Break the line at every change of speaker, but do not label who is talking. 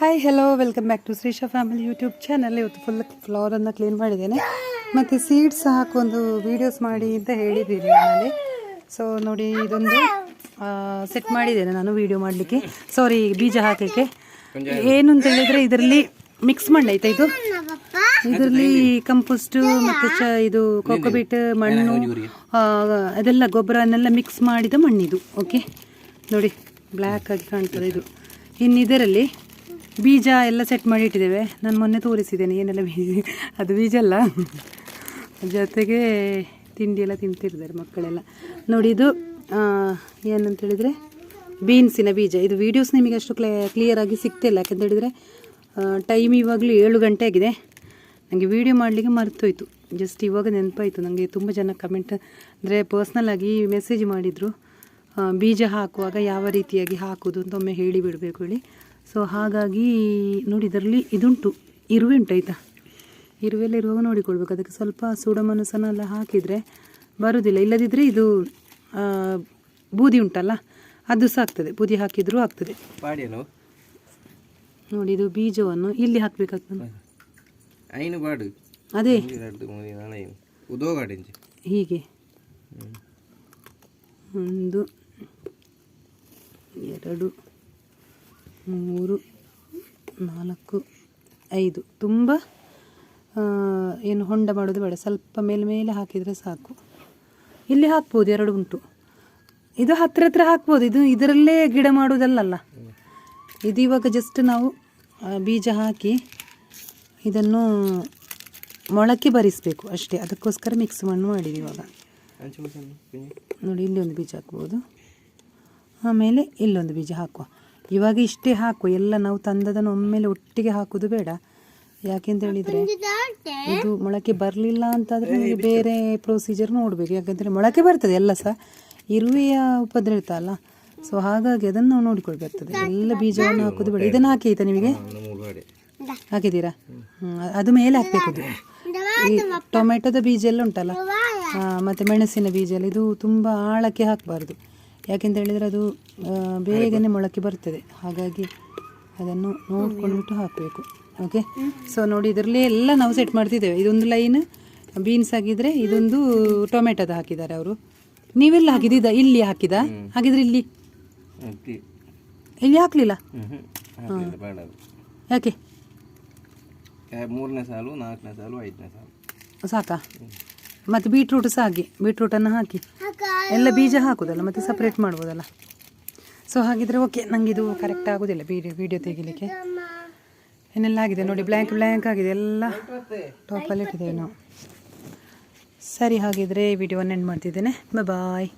Hi hello welcome back to Shrisha family YouTube channel ಇವತ್ತು full ಫ್ಲವರನ್ನು clean ಮಾಡಿದ್ದೇನೆ. ಮತ್ತು ಸೀಡ್ಸ್ ಹಾಕೊಂದು ವೀಡಿಯೋಸ್ ಮಾಡಿ ಅಂತ ಹೇಳಿದ್ದೀರಿ ಆಮೇಲೆ ಸೊ ನೋಡಿ ಇದೊಂದು ಸೆಟ್ ಮಾಡಿದ್ದೇನೆ ನಾನು ವೀಡಿಯೋ ಮಾಡಲಿಕ್ಕೆ. ಸಾರಿ ಬೀಜ ಹಾಕಲಿಕ್ಕೆ ಏನು ಅಂತ ಹೇಳಿದರೆ ಇದರಲ್ಲಿ ಮಿಕ್ಸ್ ಮಣ್ಣು, ಆಯ್ತಾ ಇದು? ಇದರಲ್ಲಿ ಕಂಪೋಸ್ಟು ಮತ್ತು ಚ, ಇದು ಕೋಕೋಬೀಟ್ ಮಣ್ಣು ಅದೆಲ್ಲ ಗೊಬ್ಬರನ್ನೆಲ್ಲ ಮಿಕ್ಸ್ ಮಾಡಿದ ಮಣ್ಣಿದು. ಓಕೆ ನೋಡಿ ಬ್ಲ್ಯಾಕ್ ಆಗಿ ಕಾಣ್ತದೆ ಇದು. ಇನ್ನು ಇದರಲ್ಲಿ ಬೀಜ ಎಲ್ಲ ಸೆಟ್ ಮಾಡಿ ಇಟ್ಟಿದ್ದೇವೆ. ನಾನು ಮೊನ್ನೆ ತೋರಿಸಿದ್ದೇನೆ, ಏನೆಲ್ಲ ಬೀಜ? ಅದು ಬೀಜ ಅಲ್ಲ. ಜೊತೆಗೆ ತಿಂಡಿ ಎಲ್ಲ ತಿಂತಿರ್ತಾರೆ ಮಕ್ಕಳೆಲ್ಲ. ನೋಡಿ, ಇದು ಏನಂತೇಳಿದರೆ ಬೀನ್ಸಿನ ಬೀಜ. ಇದು ವೀಡಿಯೋಸ್ ನಿಮಗೆ ಅಷ್ಟು ಕ್ಲೇ ಕ್ಲಿಯರ್ ಆಗಿ ಸಿಗ್ತಿಲ್ಲ ಯಾಕಂತ ಹೇಳಿದರೆ ಟೈಮ್ ಇವಾಗಲೂ ಏಳು ಗಂಟೆ ಆಗಿದೆ. ನನಗೆ ವೀಡಿಯೋ ಮಾಡಲಿಕ್ಕೆ ಮರ್ತೋಯ್ತು. ಜಸ್ಟ್ ಇವಾಗ ನೆನಪಾಯಿತು. ನನಗೆ ತುಂಬ ಜನ ಕಮೆಂಟ್ ಅಂದರೆ ಪರ್ಸ್ನಲ್ ಆಗಿ ಮೆಸೇಜ್ ಮಾಡಿದರು. ಬೀಜ ಹಾಕುವಾಗ ಯಾವ ರೀತಿಯಾಗಿ ಹಾಕೋದು ಅಂತ ಒಮ್ಮೆ ಹೇಳಿ ಬಿಡಬೇಕು ಹೇಳಿ. ಸೊ ಹಾಗಾಗಿ ನೋಡಿ ಇದರಲ್ಲಿ ಇದುಂಟು ಇರುವೆ ಉಂಟು ಆಯಿತಾ? ಇರುವೆಲ್ಲ ಇರುವಾಗ ನೋಡಿಕೊಳ್ಬೇಕು. ಅದಕ್ಕೆ ಸ್ವಲ್ಪ ಸುಡಮನಸನ ಎಲ್ಲ ಹಾಕಿದರೆ ಬರುವುದಿಲ್ಲ. ಇಲ್ಲದಿದ್ದರೆ ಇದು ಬೂದಿ ಉಂಟಲ್ಲ ಅದು ಸಹ ಆಗ್ತದೆ. ಬೂದಿ ಹಾಕಿದರೂ ಆಗ್ತದೆ. ನೋಡಿ ಇದು ಬೀಜವನ್ನು ಇಲ್ಲಿ ಹಾಕಬೇಕಾಗ್ತದೆ. ಅದೇ. ಹೀಗೆ. ಒಂದು ಎರಡು ಮೂರು ನಾಲ್ಕು ಐದು. ತುಂಬ ಏನು ಹೊಂಡ ಮಾಡೋದು ಬೇಡ. ಸ್ವಲ್ಪ ಮೇಲೆ ಮೇಲೆ ಹಾಕಿದರೆ ಸಾಕು. ಇಲ್ಲಿ ಹಾಕ್ಬೋದು ಎರಡು ಉಂಟು. ಇದು ಹತ್ತಿರ ಹತ್ರ ಹಾಕ್ಬೋದು. ಇದು ಇದರಲ್ಲೇ ಗಿಡ ಮಾಡೋದಲ್ಲಲ್ಲ? ಇದು ಇವಾಗ ಜಸ್ಟ್ ನಾವು ಬೀಜ ಹಾಕಿ ಇದನ್ನು ಮೊಳಕೆ ಬರಿಸಬೇಕು ಅಷ್ಟೇ. ಅದಕ್ಕೋಸ್ಕರ ಮಿಕ್ಸ್ ಮಣ್ಣು ಮಾಡಿದ್ದೀವಿ ಇವಾಗ. ನೋಡಿ ಇಲ್ಲಿ ಒಂದು ಬೀಜ ಹಾಕ್ಬೋದು. ಆಮೇಲೆ ಇಲ್ಲೊಂದು ಬೀಜ ಹಾಕುವ. ಇವಾಗ ಇಷ್ಟೇ ಹಾಕು, ಎಲ್ಲ ನಾವು ತಂದದನ್ನು ಒಮ್ಮೆಲೆ ಒಟ್ಟಿಗೆ ಹಾಕೋದು ಬೇಡ. ಯಾಕೆಂತ ಹೇಳಿದ್ರೆ ಇದು ಮೊಳಕೆ ಬರಲಿಲ್ಲ ಅಂತಾದರೆ ನಿಮಗೆ ಬೇರೆ ಪ್ರೊಸೀಜರ್ ನೋಡಬೇಕು. ಯಾಕೆಂದರೆ ಮೊಳಕೆ ಬರ್ತದೆ ಎಲ್ಲ ಸಹ, ಇರುವೆಯ ಉಪದ್ರ ಇರ್ತಲ್ಲ ಸೊ ಹಾಗಾಗಿ ಅದನ್ನು ನಾವು ನೋಡಿಕೊಳ್ಬೇಕಾಗ್ತದೆ. ಎಲ್ಲ ಬೀಜವನ್ನು ಹಾಕೋದು ಬೇಡ. ಇದನ್ನು ಹಾಕಿ ಆಯ್ತಾ ನಿಮಗೆ? ಹಾಕಿದ್ದೀರಾ? ಅದು ಮೇಲೆ ಹಾಕಬೇಕು ಈ ಟೊಮೆಟೊದ ಬೀಜ ಎಲ್ಲ ಉಂಟಲ್ಲ? ಮತ್ತೆ ಮೆಣಸಿನ ಬೀಜ ಎಲ್ಲ, ಇದು ತುಂಬ ಆಳಕ್ಕೆ ಹಾಕಬಾರ್ದು. ಯಾಕೆಂತ ಹೇಳಿದರೆ ಅದು ಬೇಗನೆ ಮೊಳಕೆ ಬರ್ತದೆ. ಹಾಗಾಗಿ ಅದನ್ನು ನೋಡ್ಕೊಂಡ್ಬಿಟ್ಟು ಹಾಕಬೇಕು. ಓಕೆ ಸೊ ನೋಡಿ ಇದರಲ್ಲಿ ಎಲ್ಲ ನಾವು ಸೆಟ್ ಮಾಡ್ತಿದ್ದೇವೆ. ಇದೊಂದು ಲೈನ್ ಬೀನ್ಸ್ ಆಗಿದ್ರೆ ಇದೊಂದು ಟೊಮೆಟೊದ ಹಾಕಿದ್ದಾರೆ ಅವರು. ನೀವೆಲ್ಲ ಹಾಕಿದ್ದ ಇಲ್ಲಿ ಹಾಕಿದ? ಹಾಗಿದ್ರೆ ಇಲ್ಲಿ? ಇಲ್ಲಿ ಹಾಕಲಿಲ್ಲ? ಯಾಕೆ?
ಮೂರನೇ ಸಾಲು ನಾಲ್ಕನೇ ಸಾಲು ಐದನೇ ಸಾಲು.
ಸಾಕಾ? ಮತ್ತು ಬೀಟ್ರೂಟ್ ಸಹ ಹಾಗೆ ಬೀಟ್ರೂಟನ್ನು ಹಾಕಿ. ಎಲ್ಲ ಬೀಜ ಹಾಕೋದಲ್ಲ, ಮತ್ತೆ ಸಪ್ರೇಟ್ ಮಾಡ್ಬೋದಲ್ಲ. ಸೊ ಹಾಗಿದ್ರೆ ಓಕೆ ನನಗೆ ಇದು ಕರೆಕ್ಟ್ ಆಗೋದಿಲ್ಲ ವಿಡಿಯೋ ವಿಡಿಯೋ ತೆಗಿಲಿಕ್ಕೆ. ಏನೆಲ್ಲ ಆಗಿದೆ ನೋಡಿ ಬ್ಲ್ಯಾಂಕ್ ಬ್ಲ್ಯಾಂಕ್ ಆಗಿದೆ, ಎಲ್ಲ ಟಾಪಲ್ಲಿ ಇಟ್ಟಿದ್ದೇವೆ ನಾವು. ಸರಿ, ಹಾಗಿದ್ರೆ ವಿಡಿಯೋವನ್ನು ಎಂಡ್ ಮಾಡ್ತಿದ್ದೇನೆ. ಬಾಯ್